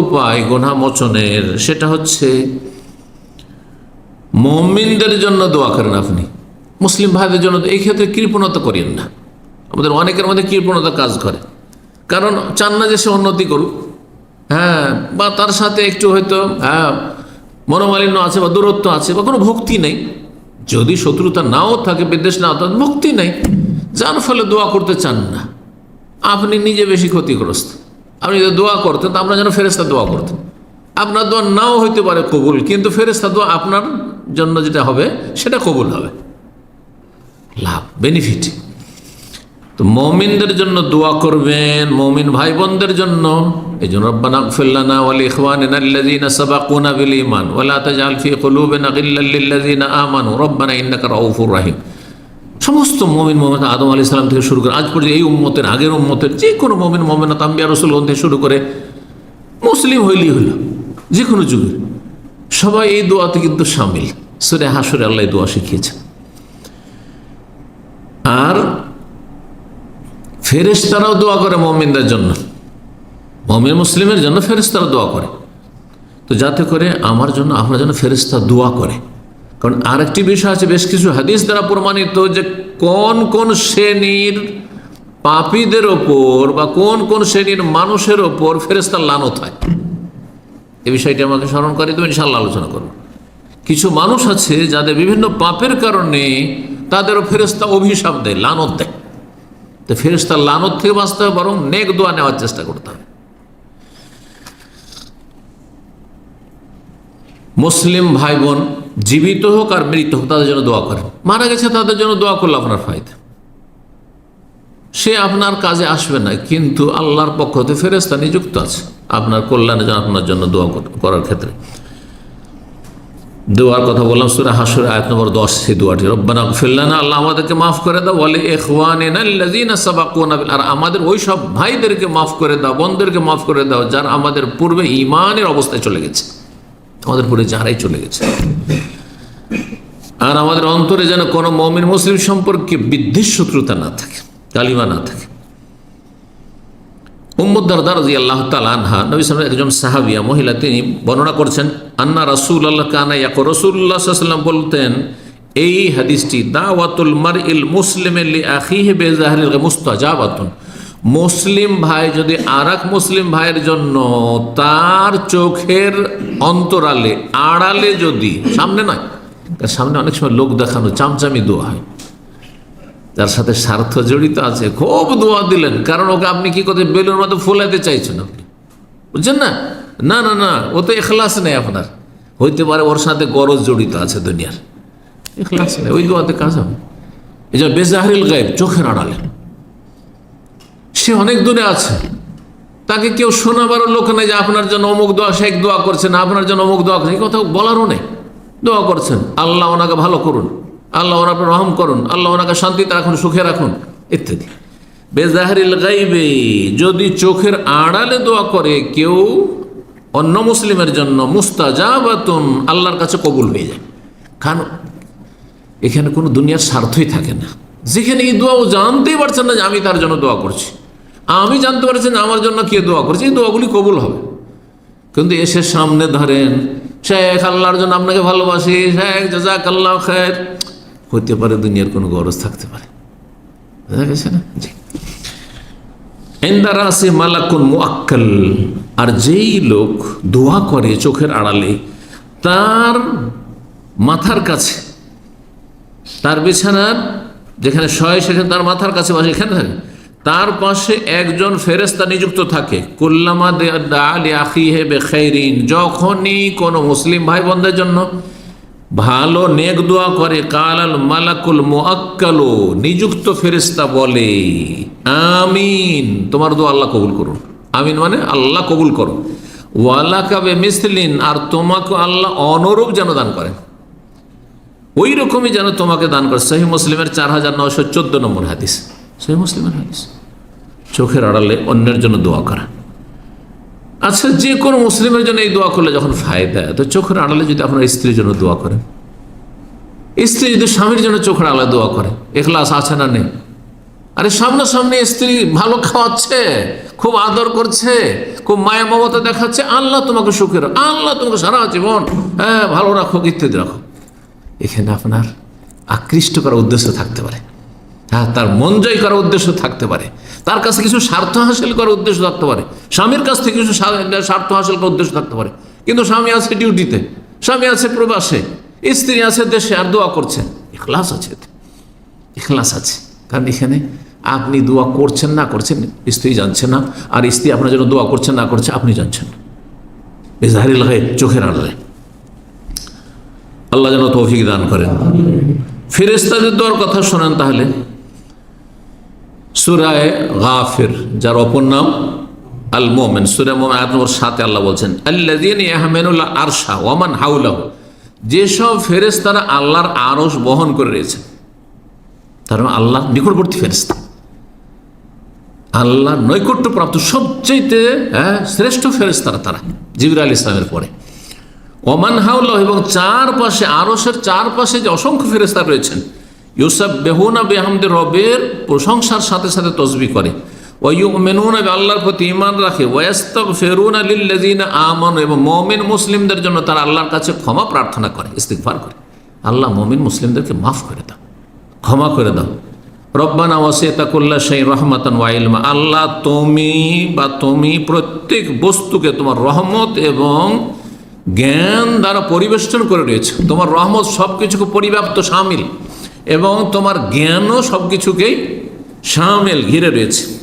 উপায় গোনা মোচনের, সেটা হচ্ছে মমিনদের জন্য দোয়া করেন আপনি। মুসলিম ভাইদের জন্য এই ক্ষেত্রে কৃপণতা করেন না। আমাদের অনেকের মধ্যে কৃপণতা কাজ করে। কারণ চান না যে সে উন্নতি করুক। হ্যাঁ বা তার সাথে একটু হয়তো হ্যাঁ মনোমালিন্য আছে বা দূরত্ব আছে বা কোনো ভক্তি নেই। যদি শত্রুতা নাও থাকে, বিদ্বেষ নাও থাকে, ভক্তি নেই। যার ফলে দোয়া করতে চান না। আপনি নিজে বেশি ক্ষতিগ্রস্ত। আপনি যদি দোয়া করতেন তো আপনার যেন ফেরেস্তা দোয়া করতেন। আপনার দোয়া নাও হইতে পারে কবুল, কিন্তু ফেরেস্তা দোয়া আপনার জন্য যেটা হবে, সেটা কবুল হবে। লাভ বেনিফিট তো মমিনদের জন্য দোয়া করবেন, মমিন ভাই বোনদের জন্য। এই জন্য রব্বানা ফিল্লানা ওয়াল রব্বানা সমস্ত মমিন মোহাম্মদ আদম আলী সালাম থেকে শুরু করে, আজ পর্যন্ত এই উম্মতের, আগের উম্মতের যে কোনো মমিন মোমেনা তাম্বিয়া রসুল থেকে শুরু করে, মুসলিম হইলি হইল যে কোনো যুগের। সবাই এই দোয়াতে কিন্তু সামিল। সুরে হাসুরে আল্লাহ দোয়া শিখিয়েছেন। আর ফেরেশতারাও দোয়া করে মমিনদের জন্য। মমিন মুসলিমের জন্য ফেরেশতারা দোয়া করে। তো যাতে করে আমার জন্য আপনার জন্য ফেরেশতা দোয়া করে। কারণ আরেকটি বিষয় আছে, বেশ কিছু হাদিস দ্বারা প্রমাণিত যে কোন কোন শ্রেণির পাপীদের ওপর বা কোন কোন শ্রেণির মানুষের ওপর ফেরেস্তার লানত হয়। এই বিষয়টি আমাকে স্মরণ করে তুমি ইনশাল্লাহ আলোচনা করব। কিছু মানুষ আছে যাদের বিভিন্ন পাপের কারণে তাদেরও ফেরেস্তা অভিশাপ দেয়, লানত দেয়। তো ফেরেস্তার লানত থেকে বাঁচতে হবে, বরং নেক দোয়া নেওয়ার চেষ্টা করতে হবে। মুসলিম ভাই বোন জীবিত হোক আর মৃত হোক, তাদের জন্য দোয়া করেন। মারা গেছে, তাদের জন্য দোয়া করলে আপনার ফায়দা। সে আপনার কাজে আসবে না, কিন্তু আল্লাহর পক্ষ হতে ফেরেস্তা নিযুক্ত আছে। আপনার কল্যাণে যেন আপনার জন্য দোয়া করার ক্ষেত্রে। দোয়ার কথা বললাম, সুরা হাসুর আয়াত নম্বর দশ, সেই দোয়াটি। রব্বানা ফিল্লানা আল্লাহ আমাদেরকে মাফ করে দাও। বিল আর আমাদের ওই সব ভাইদেরকে মাফ করে দাও বোনদেরকে মাফ করে দাও, যারা আমাদের পূর্বে ইমানের অবস্থায় চলে গেছে। আমাদের পূর্বে যারাই চলে গেছে। আর আমাদের অন্তরে যেন কোনো মমিন মুসলিম সম্পর্কে বিদ্বেষ শত্রুতা না থাকে, কালিমা না থাকে। একজন সাহাবিয়া মহিলা, তিনি বর্ণনা করছেন, আন্না আল্লাহ ইয়াক বলতেন, এই হাদিসটি, দাওয়াতুল মার ইল মুসলিম ভাই যদি আর মুসলিম ভাইয়ের জন্য তার চোখের অন্তরালে, আড়ালে যদি, সামনে নয়, তার সামনে অনেক সময় লোক দেখানো চামচামি দোয়া হয়। যার সাথে স্বার্থ জড়িত আছে, খুব দোয়া দিলেন, কারণ ওকে আপনি কি করতে বেলুর মতো ফুলাইতে চাইছেন আপনি। বুঝছেন না? না না না, ও তো এখলাস নেই আপনার। হইতে পারে ওর সাথে গরজ জড়িত আছে দুনিয়ার। এখলাস নেই, ওই দোয়াতে কাজ হবে। এই যে বেজাহরিল গায়েব, চোখের আড়ালে। সে অনেক দূরে আছে। তাকে কেউ শোনাবারও লোক নেই যে আপনার জন্য অমুক দোয়া শেখ দোয়া করছেন আপনার জন্য অমুক দোয়া করছেন এই কথা বলারও নেই। দোয়া করছেন। আল্লাহ ওনাকে ভালো করুন। আল্লাহ ওনাকে রহম করুন। আল্লাহ ওনাকে শান্তিতে রাখুন, সুখে রাখুন, ইত্যাদি। বেজাহারিল গাইবে, যদি চোখের আড়ালে দোয়া করে কেউ অন্য মুসলিমের জন্য মুস্তাজাবাতুন, আল্লাহর কাছে কবুল হয়ে যায়। কারণ এখানে কোনো দুনিয়ার স্বার্থই থাকে না। যেখানে এই দোয়া ও জানতেই পারছেন না যে আমি তার জন্য দোয়া করছি। আমি জানতে পারছি না, আমার জন্য কে দোয়া করছে, এই দোয়াগুলি কবুল হবে। কিন্তু এসে সামনে ধরেন, শেখ, আল্লাহর জন্য আপনাকে ভালোবাসি, শেখ জাজাক আল্লাহ খের হতে পারে দুনিয়ার কোনো গরজ থাকতে পারে। বুঝা গেছে না? জি। মালাকুন মুআক্কাল। আর যেই লোক দোয়া করে চোখের আড়ালে, তার মাথার কাছে, তার বিছানার যেখানে শয়, সেখানে তার মাথার কাছে বসে, এখানে থাকে। তার পাশে একজন ফেরেস্তা নিযুক্ত থাকে। কুল্লামা আলী আখি হে বেখেরিন যখনই কোনো মুসলিম ভাই বোনদের জন্য ভালো নেক দোয়া করে, কালাল মালাকুল মোয়াক্কালো নিযুক্ত ফেরেস্তা বলে, আমিন, তোমার দোয়া আল্লাহ কবুল করুন। আমিন মানে আল্লাহ কবুল করো। ওয়ালা কাবে মিসলিন আর তোমাকে আল্লাহ অনুরূপ যেন দান করেন। ওই রকমই যেন তোমাকে দান করে। সহি মুসলিমের চার হাজার নশো চোদ্দ নম্বর হাদিস। সহি মুসলিমের হাদিস। চোখের আড়ালে অন্যের জন্য দোয়া করা। আচ্ছা যে কোনো মুসলিমের জন্য এই দোয়া করলে যখন ফায়দা, তো চোখের আড়ালে যদি আপনার স্ত্রীর জন্য দোয়া করেন স্ত্রী যদি স্বামীর জন্য চোখের আড়ালে দোয়া করে, এখলাস আছে না নেই? আরে, সামনাসামনি স্ত্রী ভালো খাওয়াচ্ছে, খুব আদর করছে, খুব মায়া মমতা দেখাচ্ছে, আল্লাহ তোমাকে সুখে রাখো, আল্লাহ তোমাকে সারা জীবন হ্যাঁ ভালো রাখো ইত্যাদি রাখো এখানে আপনার আকৃষ্ট করার উদ্দেশ্য থাকতে পারে। হ্যাঁ তার মন জয় করার উদ্দেশ্য থাকতে পারে। তার কাছে কিছু স্বার্থ হাসিল করার উদ্দেশ্য থাকতে পারে। স্বামীর কাছ থেকে কিছু স্বার্থ হাসিল করার উদ্দেশ্য থাকতে পারে। কিন্তু স্বামী আছে ডিউটিতে, স্বামী আছে প্রবাসে, স্ত্রী আছে দেশে, আর দোয়া করছেন। এখলাস আছে এতে। ইখলাস আছে। কারণ এখানে আপনি দোয়া করছেন না করছেন, স্ত্রী জানছে না, আর স্ত্রী আপনার জন্য দোয়া করছেন না করছে, আপনি জানছেন হয় চোখের আড়ালে। আল্লাহ যেন তৌফিক দান করেন। ফেরেস্তাদের দোয়ার কথা শোনেন তাহলে। সুরায় গাফির যার অপর নাম আল মোমেন সুরা মোমেন আয়াত নম্বর সাথে আল্লাহ বলছেন ইয়াহমেনুল্লাহ আরশা ওয়ামান হাউলাহ যেসব ফেরেস্তারা আল্লাহর আরশ বহন করে রয়েছেন তার মানে আল্লাহ নিকটবর্তী ফেরেস্তা আল্লাহ নৈকট্যপ্রাপ্ত সবচেয়ে হ্যাঁ, শ্রেষ্ঠ ফেরেস্তারা তারা জিবরা আল ইসলামের পরে ওমান হাউল্লাহ এবং চারপাশে আরসের চারপাশে যে অসংখ্য ফেরেস্তা রয়েছেন ইউসাফ বেহুনা বেহামদে রবের প্রশংসার সাথে সাথে তসবি করে। ওয়ু মেনুন আল্লাহর প্রতি ইমান রাখে। ওয়াস্তক ফেরুন আলিল্লাদিন আমান এবং মমিন মুসলিমদের জন্য তারা আল্লাহর কাছে ক্ষমা প্রার্থনা করে ইস্তিকফার করে। আল্লাহ মমিন মুসলিমদেরকে মাফ করে দাও, ক্ষমা করে দাও। রব্বানা ওয়াসিয়াতাকুল্লা সেই রহমাতান ওয়াইলমা আল্লাহ তুমি বা তুমি প্রত্যেক বস্তুকে তোমার রহমত এবং জ্ঞান দ্বারা পরিবেষ্টন করে রয়েছে। তোমার রহমত সব কিছুকে পরিব্যাপ্ত সামিল। এবং তোমার জ্ঞানও সব কিছুকেই সামেল ঘিরে রয়েছে।